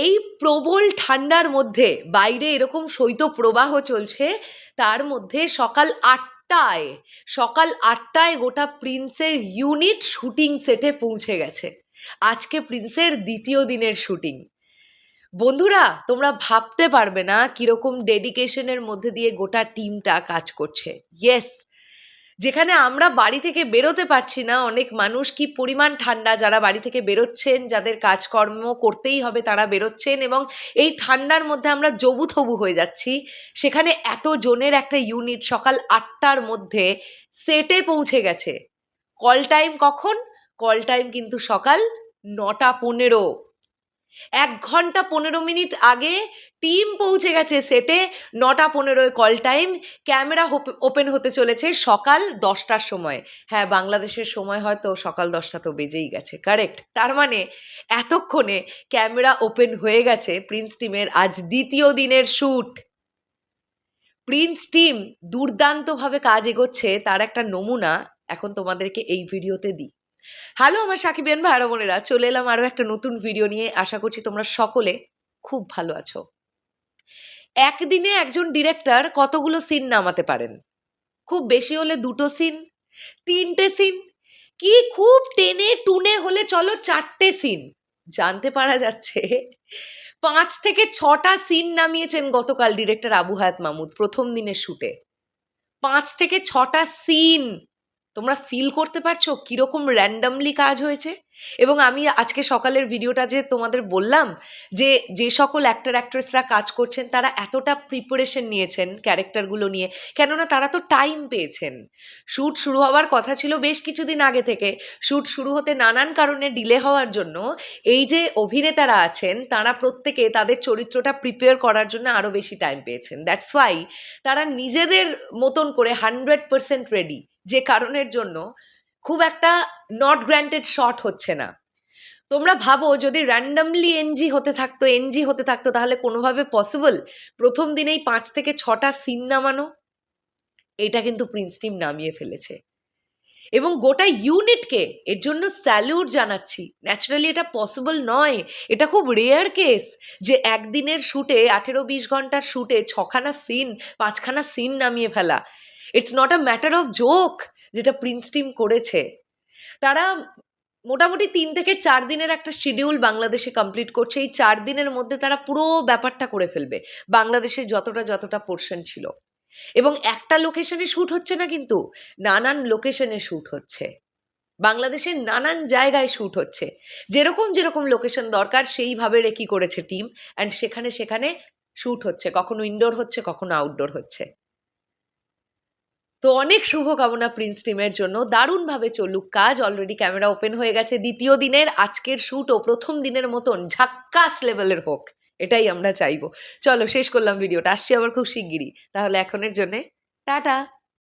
এই প্রবল ঠান্ডার মধ্যে বাইরে এরকম শৈত্যপ্রবাহ চলছে, তার মধ্যে সকাল আটটায় সকাল আটটায় গোটা প্রিন্সের ইউনিট শুটিং সেটে পৌঁছে গেছে। আজকে প্রিন্সের দ্বিতীয় দিনের শুটিং। বন্ধুরা, তোমরা ভাবতে পারবে না কীরকম ডেডিকেশনের মধ্যে দিয়ে গোটা টিমটা কাজ করছে। ইয়েস যেখানে আমরা বাড়ি থেকে বেরোতে পারছি না, অনেক মানুষ কি পরিমাণ ঠান্ডা যারা বাড়ি থেকে বেরোচ্ছেন, যাদের কাজকর্ম করতেই হবে তারা বেরোচ্ছেন এবং এই ঠান্ডার মধ্যে আমরা জবুথবু হয়ে যাচ্ছি। সেখানে এত জনের একটা ইউনিট সকাল আটটার মধ্যে সেটে পৌঁছে গেছে। কল টাইম কখন? কল টাইম কিন্তু সকাল নটা পনেরো। এক ঘণ্টা পনেরো মিনিট আগে টিম পৌঁছে গেছে সেটে নটা পনেরোয় কল টাইম ক্যামেরা ওপেন হতে চলেছে সকাল দশটার সময়। হ্যাঁ বাংলাদেশের সময় হয়তো সকাল দশটা তো বেজেই গেছে। কারেক্ট তার মানে এতক্ষণে ক্যামেরা ওপেন হয়ে গেছে প্রিন্স টিমের আজ দ্বিতীয় দিনের শ্যুট প্রিন্স টিম দুর্দান্তভাবে কাজ এগোচ্ছে। তার একটা নমুনা এখন তোমাদেরকে এই ভিডিওতে দিই। হ্যালো আমার সাকিবেন ভাইরা বোনেরা, চলে এলাম আরও একটা নতুন ভিডিও নিয়ে। আশা করছি তোমরা সকলে খুব ভালো আছো। একদিনে একজন ডিরেক্টর কতগুলো সিন নামাতে পারেন? খুব বেশি হলে দুটো সিন তিনটে সিন কি খুব টেনে টুনে হলে চলো চারটে সিন জানতে পারা যাচ্ছে, পাঁচ থেকে ছটা সিন নামিয়েছেন গতকাল ডিরেক্টর আবু হায়াত মাহমুদ প্রথম দিনের শুটে পাঁচ থেকে ছটা সিন তোমরা ফিল করতে পারছ কীরকম র্যান্ডামলি কাজ হয়েছে? এবং আমি আজকে সকালের ভিডিওটা যে তোমাদের বললাম যে যে সকল অ্যাক্টর অ্যাক্ট্রেসরা কাজ করছেন, তারা এতটা প্রিপারেশন নিয়েছেন ক্যারেক্টারগুলো নিয়ে। কেননা তারা তো টাইম পেয়েছেন। শ্যুট শুরু হওয়ার কথা ছিল বেশ কিছুদিন আগে থেকে। শ্যুট শুরু হতে নানান কারণে ডিলে হওয়ার জন্য এই যে অভিনেতারা আছেন, তারা প্রত্যেকে তাদের চরিত্রটা প্রিপেয়ার করার জন্য আরও বেশি টাইম পেয়েছেন। দ্যাটস ওয়াই তারা নিজেদের মতন করে হান্ড্রেড পারসেন্ট রেডি যে কারণের জন্য খুব একটা নট গ্র্যান্টেড শট হচ্ছে না। তোমরা ভাবো যদি র্যান্ডামলি এনজি হতে থাকতো এনজি হতে থাকতো, তাহলে কোনোভাবে পসিবল প্রথম দিনেই পাঁচ থেকে ছটা সিন নামানো? এটা কিন্তু প্রিন্স টিম নামিয়ে ফেলেছে। এবং গোটা ইউনিটকে এর জন্য স্যালিউট জানাচ্ছি। ন্যাচারালি এটা পসিবল নয়। এটা খুব রেয়ার কেস যে একদিনের শ্যুটে আঠেরো বিশ ঘণ্টার শ্যুটে ছখানা সিন পাঁচখানা সিন নামিয়ে ফেলা। It's not a matter of joke যেটা প্রিন্স টিম করেছে। তারা মোটামুটি তিন থেকে চার দিনের একটা শিডিউল বাংলাদেশে কমপ্লিট করছে। এই চার দিনের মধ্যে তারা পুরো ব্যাপারটা করে ফেলবে বাংলাদেশের যতটা যতটা পোর্শন ছিল। এবং একটা লোকেশনে শ্যুট হচ্ছে না কিন্তু, নানান লোকেশনে শ্যুট হচ্ছে। বাংলাদেশের নানান জায়গায় শ্যুট হচ্ছে। যেরকম যেরকম লোকেশন দরকার, সেইভাবে রেকি করেছে টিম অ্যান্ড সেখানে সেখানে শ্যুট হচ্ছে। কখনো ইনডোর হচ্ছে, কখনো আউটডোর হচ্ছে। তো অনেক শুভকামনা প্রিন্স টিমের জন্য। দারুণভাবে চলুক কাজ। অলরেডি ক্যামেরা ওপেন হয়ে গেছে। দ্বিতীয় দিনের, আজকের শ্যুটও প্রথম দিনের মতন ঝাক্কাস লেভেলের হোক। এটাই আমরা চাইব। চলো, শেষ করলাম ভিডিওটা আসছি আবার খুব শিগগিরই। তাহলে এখনের জন্যে টাটা।